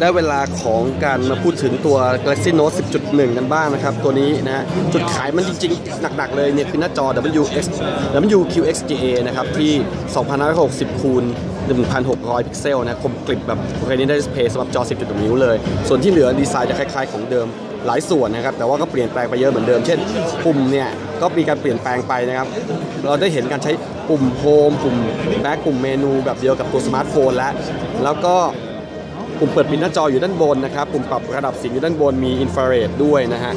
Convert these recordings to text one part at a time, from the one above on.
ได้เวลาของการมาพูดถึงตัว Galaxy Note 10.1 กันบ้างนะครับ ตัวนี้นะฮะจุดขายมันจริงๆ หนักๆเลยเนี่ยคือหน้าจอ WX WQXGA นะครับ ที่ 2560คูณ1,600 พิกเซลนะคมกริบแบบ Retina Display สำหรับจอ 10.1 นิ้วเลย ส่วนที่เหลือดีไซน์จะคล้ายๆของเดิมหลายส่วนนะครับ แต่ว่าก็เปลี่ยนแปลงไปเยอะเหมือนเดิม เช่น ปุ่มเนี่ย ก็มีการเปลี่ยนแปลงไปนะครับ เราได้เห็นการใช้ปุ่มโฮมปุ่มแบ็กปุ่มเมนูแบบเดียวกับตัวสมาร์ทโฟนแล้ว แล้วก็ ปุ่มเปิดปิดหน้าจออยู่ด้านบนนะครับ ปุ่มปรับระดับเสียงอยู่ด้านบน มีอินฟราเรดด้วยนะฮะ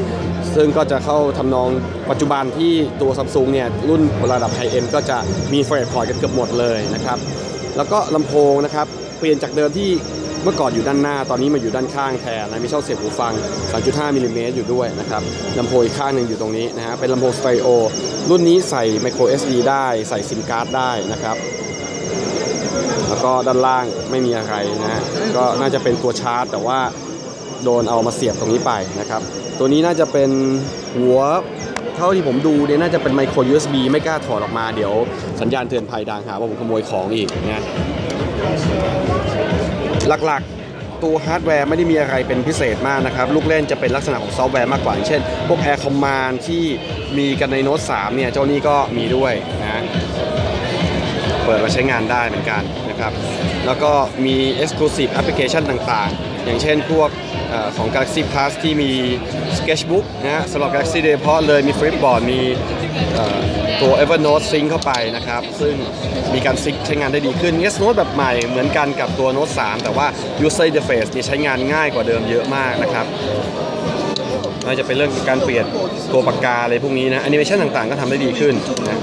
ซึ่งก็จะเข้าทำนองปัจจุบันที่ตัวซัมซุงเนี่ย รุ่นระดับไฮเอ็นก็จะมีอินฟราเรดพอร์ตกันเกือบหมดเลยนะครับ แล้วก็ลำโพงนะครับ เปลี่ยนจากเดิมที่เมื่อก่อนอยู่ด้านหน้า ตอนนี้มาอยู่ด้านข้างแทนนะ มีช่องเสียบหูฟัง 3.5มิลลิเมตรอยู่ด้วยนะครับลำโพงอีกข้างหนึ่งอยู่ตรงนี้นะฮะ เป็นลำโพงสเตอริโอ รุ่นนี้ใส่ micro SD ได้ ใส่ซิมการ์ดได้นะครับ ก็ด้านล่างไม่มีอะไรนะฮะก็น่าจะเป็นตัวชาร์จ แต่ว่าโดนเอามาเสียบตรงนี้ไปนะครับ ตัวนี้น่าจะเป็นหัวเท่าที่ผมดูเนี่ยน่าจะเป็นไมโคร USB ไม่กล้าถอดออกมาเดี๋ยวสัญญาณเตือนภัยดังหาว่าผมขโมยของอีกนะหลักๆ ตัวฮาร์ดแวร์ไม่ได้มีอะไรเป็นพิเศษมากนะครับ ลูกเล่นจะเป็นลักษณะของซอฟต์แวร์มากกว่า เช่น พวก Air Command ที่มีกันในโน้ต3เนี่ย เจ้านี้ก็มีด้วยนะ เปิดมาใช้งานได้เหมือนกันนะครับ แล้วก็มี Exclusive Application ต่างๆ อย่างเช่นพวกอของ Galaxy Plus ที่มี Sketchbook นะฮะสำหรับ Galaxy โดยเฉพาะเลยมี Flipboard มีตัว Evernote Sync เข้าไปนะครับ ซึ่งมีการซิงใช้งานได้ดีขึ้น S Note แบบใหม่เหมือนกันกับตัว Note 3 แต่ว่า User Interface นี่ใช้งานง่ายกว่าเดิมเยอะมากนะครับน่าจะเป็นเรื่องการเปลี่ยนตัวปากกาอะไรพวกนี้นะแอนิเมชันต่างๆ ก็ทำได้ดีขึ้นนะ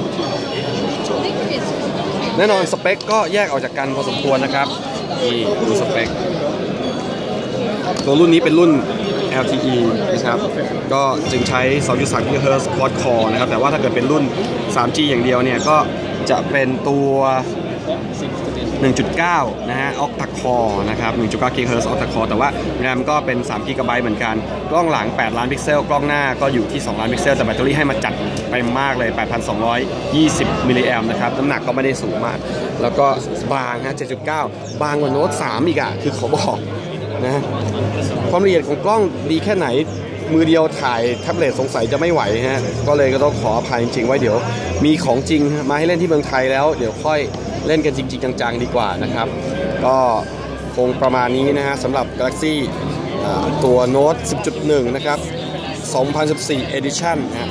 แน่นอนสเปคก็แยกออกจากกันพอสมควรนะครับนี่ดูสเปคตัวรุ่นนี้เป็นรุ่น LTE นะครับ ก็จึงใช้ 2.3 GHz quad core นะครับ แต่ว่าถ้าเกิดเป็นรุ่น 3G อย่างเดียวเนี่ย ก็จะเป็นตัว 1.9 นะฮะ octa core นะครับ1.9 GHz octa core แต่ว่า RAM ก็เป็น3 GB เหมือนกัน กล้องหลัง 8 ล้านพิกเซล กล้องหน้าก็อยู่ที่ 2 ล้านพิกเซล แต่แบตเตอรี่ให้มาจัดไปมากเลย 8,220 มิลลิแอมนะครับ น้ำหนักก็ไม่ได้สูงมาก แล้วก็บางฮะ 7.9 บางกว่าโน้ต 3 อีกอะคือเขาบอกนะความละเอียดของกล้องดีแค่ไหนมือเดียวถ่ายแท็บเล็ตสงสัยจะไม่ไหวฮะ ก็เลยก็ต้องขออภัยจริงๆไว้เดี๋ยว มีของจริงมาให้เล่นที่เมืองไทยแล้ว เดี๋ยวค่อย เล่นกันจริง ๆ จังๆ ดีกว่านะครับ ก็คงประมาณนี้นะฮะสำหรับ Galaxy อ่ตัว Note 10.1 นะครับ 2014 Edition นะฮะ